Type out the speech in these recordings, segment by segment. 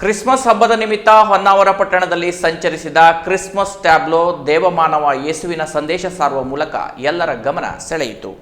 Christmas ಹಬ್ಬದ ನಿಮಿತ್ತ ಹೊನ್ನಾವರ ಪಟ್ಟಣದಲ್ಲಿ ಸಂಚರಿಸಿದ ಕ್ರಿಸ್ಮಸ್ ಟ್ಯಾಬ್ಲೋ ದೇವಮಾನವ ಯೇಸುವಿನ ಸಂದೇಶ ಸಾರುವ ಮೂಲಕ ಎಲ್ಲರ ಗಮನ ಸೆಳೆಯಿತು.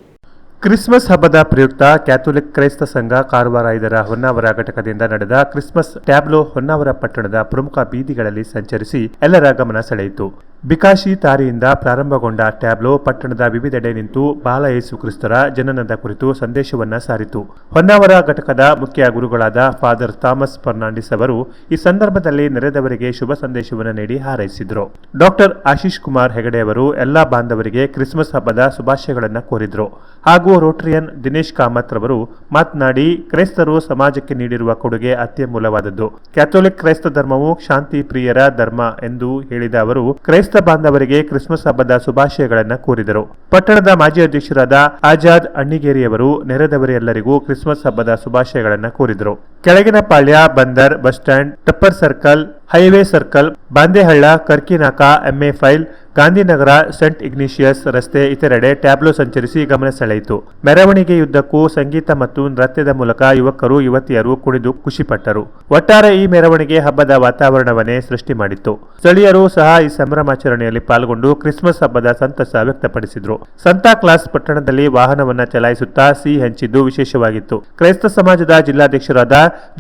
ಕ್ರಿಸ್ಮಸ್ ಹಬ್ಬದ ಪ್ರಯುಕ್ತ ಕ್ಯಾಥೋಲಿಕ್ ಕ್ರೈಸ್ತ ಸಂಘ ಕಾರವಾರ ಇದರ ಹೊನ್ನಾವರ ಘಟಕದಿಂದ ನಡೆದ ಕ್ರಿಸ್ಮಸ್ ಟ್ಯಾಬ್ಲೋ ಹೊನ್ನಾವರ ಪಟ್ಟಣದ ಪ್ರಮುಖ ಬೀದಿಗಳಲ್ಲಿ ಸಂಚರಿಸಿ ಎಲ್ಲರ ಗಮನ ಸೆಳೆಯಿತು. ಬಿಕಾಶಿ ತಾರಿಯಿಂದ ಪ್ರಾರಂಭಗೊಂಡ ಟ್ಯಾಬ್ಲೋ ಪಟ್ಟಣದ ವಿವಿಧೆಡೆ ನಿಂತು ಬಾಲ ಯೇಸು ಕ್ರಿಸ್ತರ ಜನನದ ಕುರಿತು ಸಂದೇಶವನ್ನ ಸಾರಿತು. ಹೊನ್ನಾವರ ಘಟಕದ ಮುಖ್ಯ ಗುರುಗಳಾದ ಫಾದರ್ ಥಾಮಸ್ ಫರ್ನಾಂಡಿಸ್ ಅವರು ಈ ಸಂದರ್ಭದಲ್ಲಿ ನೆರೆದವರಿಗೆ ಶುಭ ಸಂದೇಶವನ್ನು ನೀಡಿ ಹಾರೈಸಿದರು. ಡಾಕ್ಟರ್ ಆಶೀಶ್ ಕುಮಾರ್ ಹೆಗಡೆ ಅವರು ಎಲ್ಲಾ ಬಾಂಧವರಿಗೆ ಕ್ರಿಸ್ಮಸ್ ಹಬ್ಬದ ಶುಭಾಶಯಗಳನ್ನು ಕೋರಿದರು. ಹಾಗೂ ರೋಟರಿಯನ್ ದಿನೇಶ್ ಕಾಮತ್ ರವರು ಮಾತನಾಡಿ, ಕ್ರೈಸ್ತರು ಸಮಾಜಕ್ಕೆ ನೀಡಿರುವ ಕೊಡುಗೆ ಅತ್ಯಮೂಲವಾದದ್ದು. ಕ್ಯಾಥೋಲಿಕ್ ಕ್ರೈಸ್ತ ಧರ್ಮವು ಶಾಂತಿ ಪ್ರಿಯರ ಧರ್ಮ ಎಂದು ಹೇಳಿದ ಅವರು, ಕ್ರೈಸ್ತ ಬಾಂಧವರಿಗೆ ಕ್ರಿಸ್ಮಸ್ ಹಬ್ಬದ ಶುಭಾಶಯಗಳನ್ನು ಕೋರಿದರು. ಪಟ್ಟಣದ ಮಾಜಿ ಅಧ್ಯಕ್ಷರಾದ ಆಜಾದ್ ಅಣ್ಣಿಗೇರಿಯವರು ನೆರೆದವರೆಲ್ಲರಿಗೂ ಕ್ರಿಸ್ಮಸ್ ಹಬ್ಬದ ಶುಭಾಶಯಗಳನ್ನು ಕೋರಿದರು. Kelagina Palya, Bandar, bus stand, Tapper circle highway circle, Bandehalla, Karkinaka MA ಫೈಲ್, ಗಾಂಧಿನಗರ, ಸೆಂಟ್ ಇಗ್ನಿಷಿಯಸ್ ರಸ್ತೆ ಇತರೆಡೆ ಟ್ಯಾಬ್ಲೋ ಸಂಚರಿಸಿ ಗಮನ ಸೆಳೆಯಿತು. ಮೆರವಣಿಗೆಯುದ್ದಕ್ಕೂ ಸಂಗೀತ ಮತ್ತು ನೃತ್ಯದ ಮೂಲಕ ಯುವಕರು, ಯುವತಿಯರು ಕುಣಿದು ಖುಷಿಪಟ್ಟರು. ಒಟ್ಟಾರೆ ಈ ಮೆರವಣಿಗೆ ಹಬ್ಬದ ವಾತಾವರಣವನ್ನೇ ಸೃಷ್ಟಿ ಮಾಡಿತ್ತು. ಸ್ಥಳೀಯರು ಸಹ ಈ ಸಂಭ್ರಮಾಚರಣೆಯಲ್ಲಿ ಪಾಲ್ಗೊಂಡು ಕ್ರಿಸ್ಮಸ್ ಹಬ್ಬದ ಸಂತಸ ವ್ಯಕ್ತಪಡಿಸಿದ್ರು. ಸಂತಾ ಕ್ಲಾಸ್ ಪಟ್ಟಣದಲ್ಲಿ ವಾಹನವನ್ನ ಚಲಾಯಿಸುತ್ತಾ ಸಿಹಿ ಹಂಚಿದ್ದು ವಿಶೇಷವಾಗಿತ್ತು. ಕ್ರೈಸ್ತ ಸಮಾಜದ ಜಿಲ್ಲಾಧ್ಯಕ್ಷರಾದ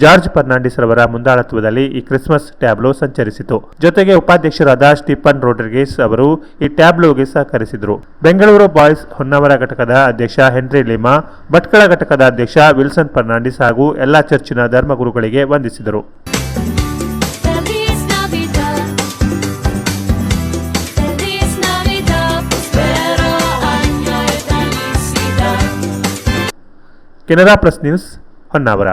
ಜಾರ್ಜ್ ಫರ್ನಾಂಡಿಸ್ ರವರ ಮುಂದಾಳತ್ವದಲ್ಲಿ ಈ ಕ್ರಿಸ್ಮಸ್ ಟ್ಯಾಬ್ಲೋ ಸಂಚರಿಸಿತು. ಜೊತೆಗೆ ಉಪಾಧ್ಯಕ್ಷರಾದ ಸ್ಟೀಫನ್ ರೋಡ್ರಿಗೇಸ್ ಅವರು ಈ ಟ್ಯಾಬ್ಲೋಗೆ ಸಹಕರಿಸಿದರು. ಬೆಂಗಳೂರು ಬಾಯ್ಸ್ ಹೊನ್ನಾವರ ಘಟಕದ ಅಧ್ಯಕ್ಷ ಹೆನ್ರಿ ಲಿಮಾ, ಭಟ್ಕಳ ಘಟಕದ ಅಧ್ಯಕ್ಷ ವಿಲ್ಸನ್ ಫರ್ನಾಂಡಿಸ್ ಹಾಗೂ ಎಲ್ಲಾ ಚರ್ಚಿನ ಧರ್ಮಗುರುಗಳಿಗೆ ವಂದಿಸಿದರು. Canara press news Honnavar.